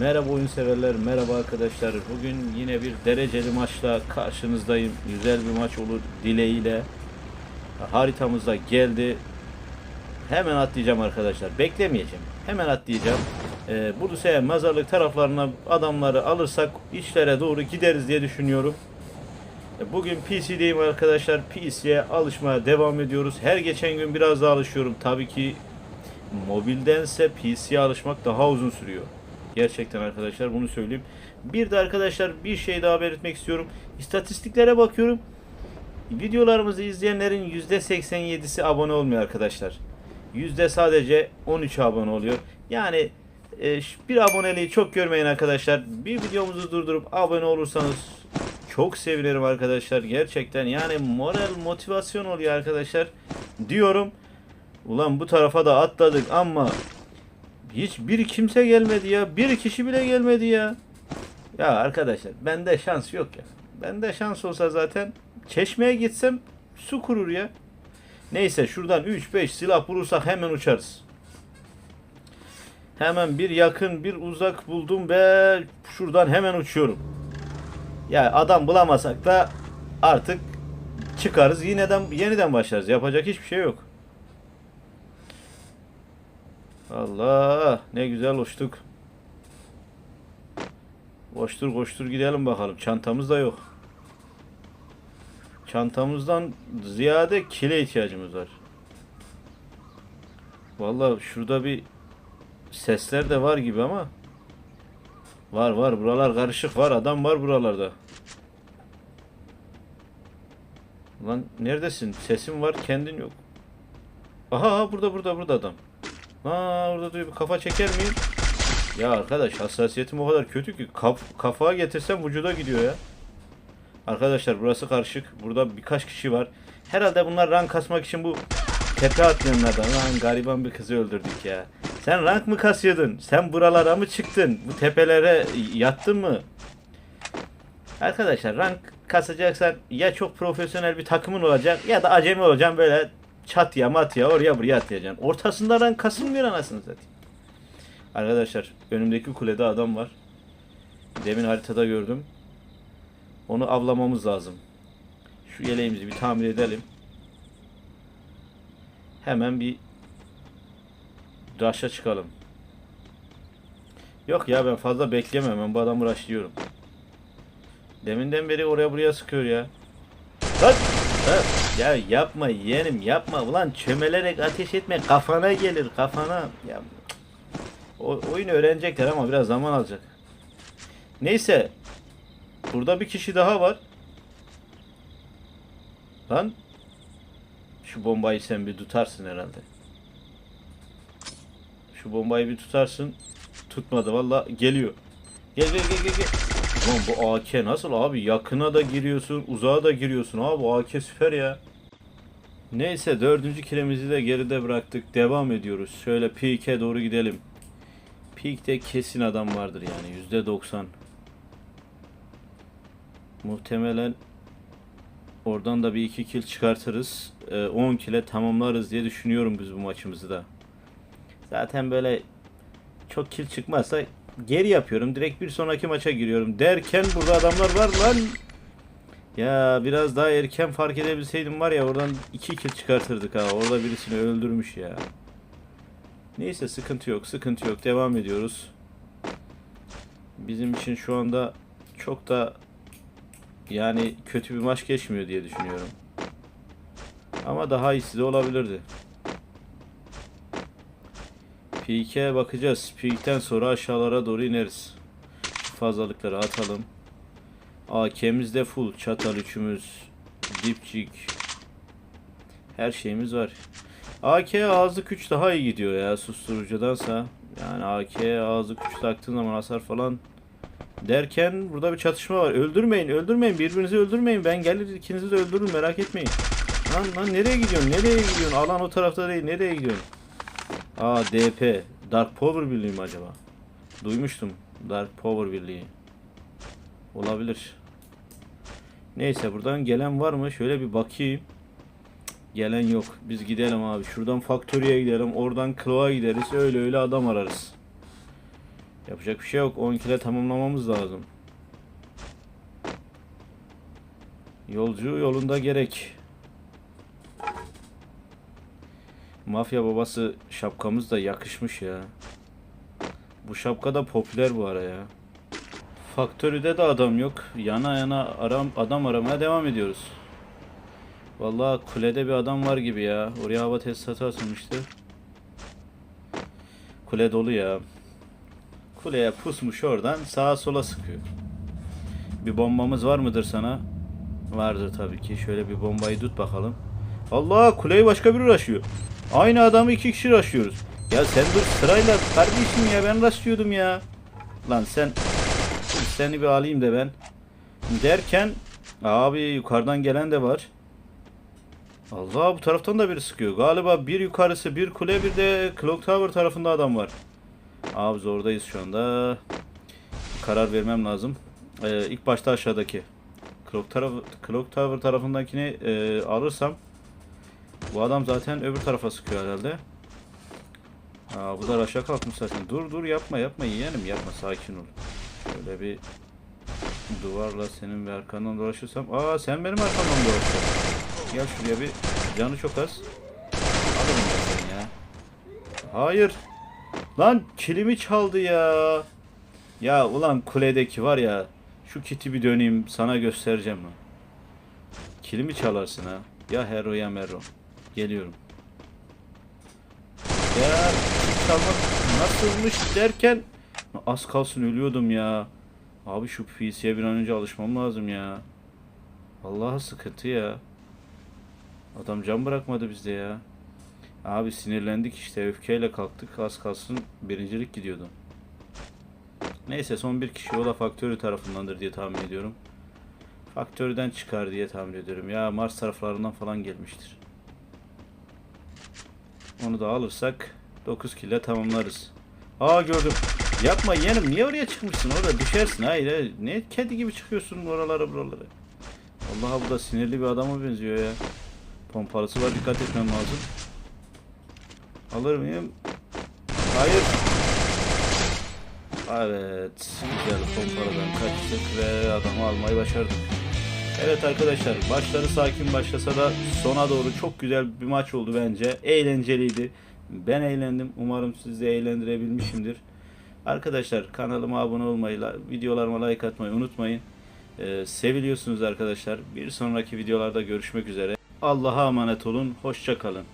Merhaba oyun severler, merhaba arkadaşlar. Bugün yine bir dereceli maçla karşınızdayım. Güzel bir maç olur dileğiyle. Haritamızda geldi. Hemen atlayacağım arkadaşlar. Beklemeyeceğim. Hemen atlayacağım. Ee, Bursa'ya mezarlık taraflarına adamları alırsak işlere doğru gideriz diye düşünüyorum. E, Bugün PC'deyim arkadaşlar. PC'ye alışmaya devam ediyoruz. Her geçen gün biraz daha alışıyorum. Tabii ki mobildense PC'ye alışmak daha uzun sürüyor. Gerçekten arkadaşlar bunu söyleyeyim. Bir de arkadaşlar bir şey daha belirtmek istiyorum. İstatistiklere bakıyorum. Videolarımızı izleyenlerin %87'si abone olmuyor arkadaşlar. Yüzde sadece 13 abone oluyor. Yani e, bir aboneliği çok görmeyin arkadaşlar. Bir videomuzu durdurup abone olursanız çok sevinirim arkadaşlar. Gerçekten yani moral motivasyon oluyor arkadaşlar. Diyorum. Ulan bu tarafa da atladık ama hiç bir kimse gelmedi ya. Bir kişi bile gelmedi ya. Ya arkadaşlar bende şans yok ya. Bende şans olsa zaten çeşmeye gitsem su kurur ya. Neyse şuradan 3-5 silah bulursak hemen uçarız. Hemen bir yakın bir uzak buldum ve şuradan hemen uçuyorum. Ya adam bulamasak da artık çıkarız yeniden yeniden başlarız. Yapacak hiçbir şey yok. Allah ne güzel uçtuk. Koştur koştur gidelim bakalım. Çantamız da yok. Çantamızdan ziyade kile ihtiyacımız var. Vallahi şurada bir sesler de var gibi ama var var buralar karışık var adam var buralarda. Lan neredesin? Sesin var kendin yok. Aha, burada burada burada adam. Aa orada duruyor. Kafa çeker miyim? Ya arkadaş hassasiyetim o kadar kötü ki kaf kafa getirsem vücuda gidiyor ya. Arkadaşlar burası karışık. Burada birkaç kişi var. Herhalde bunlar rank kasmak için bu tepe atlayanlardan. Lan gariban bir kızı öldürdük ya. Sen rank mı kasıyordun? Sen buralara mı çıktın? Bu tepelere yattın mı? Arkadaşlar rank kasacaksan ya çok profesyonel bir takımın olacak ya da acemi olacaksın böyle çatıya matıya oraya buraya atlayacaksın. Ortasında rank kasılmıyor anasını satayım. Arkadaşlar önümdeki kulede adam var. Demin haritada gördüm. Onu avlamamız lazım. Şu yeleğimizi bir tamir edelim. Hemen bir rush'a çıkalım. Yok ya ben fazla bekleyemem. Ben bu adamı rushlıyorum. Deminden beri oraya buraya sıkıyor ya. Lan! Ha, Ya yapma yeğenim yapma. Ulan çömelerek ateş etme. Kafana gelir kafana. Ya, o, oyunu öğrenecekler ama biraz zaman alacak. Neyse. Burada bir kişi daha var. Lan. Şu bombayı sen bir tutarsın herhalde. Şu bombayı bir tutarsın. Tutmadı valla geliyor. Gel gel gel gel gel. Lan bu AK nasıl abi? Yakına da giriyorsun, uzağa da giriyorsun abi. AK süper ya. Neyse dördüncü kilemizi de geride bıraktık. Devam ediyoruz. Şöyle peak'e doğru gidelim. Peak'te kesin adam vardır yani. Yüzde doksan. Muhtemelen oradan da bir iki kill çıkartırız. Ee, 10 kile tamamlarız diye düşünüyorum biz bu maçımızı da. Zaten böyle çok kill çıkmazsa geri yapıyorum. Direkt bir sonraki maça giriyorum. Derken burada adamlar var lan. Ya biraz daha erken fark edebilseydim var ya oradan iki kill çıkartırdık ha. Orada birisini öldürmüş ya. Neyse sıkıntı yok, sıkıntı yok. Devam ediyoruz. Bizim için şu anda çok da yani kötü bir maç geçmiyor diye düşünüyorum. Ama daha iyisi de olabilirdi. Peak'e bakacağız. Peak'ten sonra aşağılara doğru ineriz. Fazlalıkları atalım. AK'miz de full. Çatal üçümüz. Dipçik. Her şeyimiz var. AK ağızlık 3 daha iyi gidiyor ya susturucudansa. Yani AK ağızlık 3 taktığın zaman hasar falan derken burada bir çatışma var. Öldürmeyin, öldürmeyin. Birbirinizi öldürmeyin. Ben gelir ikinizi de öldürürüm merak etmeyin. Lan lan nereye gidiyorsun? Nereye gidiyorsun? Alan o tarafta değil. Nereye gidiyorsun? Aa DP. Dark Power Birliği mi acaba? Duymuştum. Dark Power Birliği. Olabilir. Neyse buradan gelen var mı? Şöyle bir bakayım. Gelen yok. Biz gidelim abi. Şuradan Factory'e gidelim. Oradan Claw'a gideriz. Öyle öyle adam ararız. Yapacak bir şey yok. 10 kile tamamlamamız lazım. Yolcu yolunda gerek. Mafya babası şapkamız da yakışmış ya. Bu şapka da popüler bu ara ya. Faktöride de adam yok. Yana yana aram, adam aramaya devam ediyoruz. Vallahi kulede bir adam var gibi ya. Oraya hava tesisatı atılmıştı. Kule dolu ya. Kuleye pusmuş oradan sağa sola sıkıyor. Bir bombamız var mıdır sana? Vardır tabii ki. Şöyle bir bombayı tut bakalım. Allah kuleyi başka biri raşıyor. Aynı adamı iki kişi raşıyoruz. Ya sen dur sırayla kardeşim ya ben raşlıyordum ya. Lan sen seni bir alayım da ben. Derken abi yukarıdan gelen de var. Allah bu taraftan da biri sıkıyor. Galiba bir yukarısı bir kule bir de Clock Tower tarafında adam var. Abi zordayız şu anda. Karar vermem lazım. Ee, ilk başta aşağıdaki. Clock Tower, Clock Tower tarafındakini e, alırsam bu adam zaten öbür tarafa sıkıyor herhalde. Aa, bu da raşa kalkmış zaten. Dur dur yapma yapma yeğenim yapma sakin ol. Şöyle bir duvarla senin bir arkandan dolaşırsam. Aa sen benim arkamdan dolaşıyorsun. Gel şuraya bir canı çok az. Alırım ben seni ya. Hayır. Lan kilimi çaldı ya. Ya ulan kuledeki var ya. Şu kiti bir döneyim sana göstereceğim lan. Kilimi çalarsın ha. Ya hero ya mero. Geliyorum. Ya çalmak nasılmış derken az kalsın ölüyordum ya. Abi şu PC'ye bir an önce alışmam lazım ya. Vallahi sıkıntı ya. Adam can bırakmadı bizde ya. Abi sinirlendik işte öfkeyle kalktık az kalsın birincilik gidiyordu. Neyse son bir kişi o da faktörü tarafındandır diye tahmin ediyorum. Faktörden çıkar diye tahmin ediyorum. Ya Mars taraflarından falan gelmiştir. Onu da alırsak 9 kille tamamlarız. Aa gördüm. Yapma yeğenim niye oraya çıkmışsın orada düşersin hayır, hayır. ne kedi gibi çıkıyorsun oralara buralara. Allah'a bu da sinirli bir adama benziyor ya. Pompalısı var dikkat etmem lazım. Alır mıyım? Hayır. Evet. Güzel pompalıdan kaçtık ve adamı almayı başardık. Evet arkadaşlar başları sakin başlasa da sona doğru çok güzel bir maç oldu bence. Eğlenceliydi. Ben eğlendim. Umarım sizi eğlendirebilmişimdir. Arkadaşlar kanalıma abone olmayı, la- videolarıma like atmayı unutmayın. Ee, seviliyorsunuz arkadaşlar. Bir sonraki videolarda görüşmek üzere. Allah'a emanet olun. Hoşça kalın.